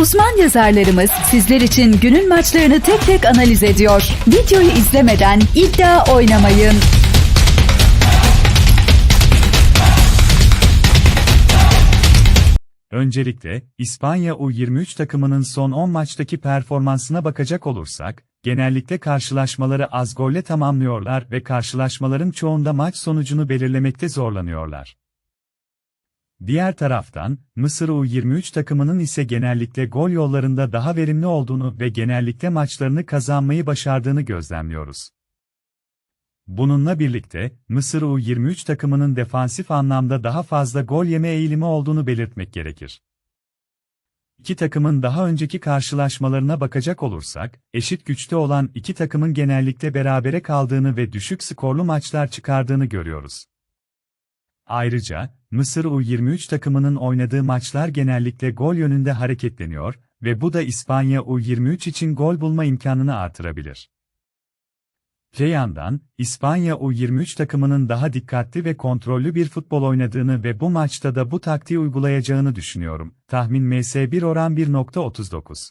Uzman yazarlarımız sizler için günün maçlarını tek tek analiz ediyor. Videoyu izlemeden iddia oynamayın. Öncelikle, İspanya U23 takımının son 10 maçtaki performansına bakacak olursak, genellikle karşılaşmaları az golle tamamlıyorlar ve karşılaşmaların çoğunda maç sonucunu belirlemekte zorlanıyorlar. Diğer taraftan, Mısır U23 takımının ise genellikle gol yollarında daha verimli olduğunu ve genellikle maçlarını kazanmayı başardığını gözlemliyoruz. Bununla birlikte, Mısır U23 takımının defansif anlamda daha fazla gol yeme eğilimi olduğunu belirtmek gerekir. İki takımın daha önceki karşılaşmalarına bakacak olursak, eşit güçte olan iki takımın genellikle berabere kaldığını ve düşük skorlu maçlar çıkardığını görüyoruz. Ayrıca, Mısır U23 takımının oynadığı maçlar genellikle gol yönünde hareketleniyor ve bu da İspanya U23 için gol bulma imkanını artırabilir. Öte yandan, İspanya U23 takımının daha dikkatli ve kontrollü bir futbol oynadığını ve bu maçta da bu taktiği uygulayacağını düşünüyorum. Tahmin MS1 oran 1.39.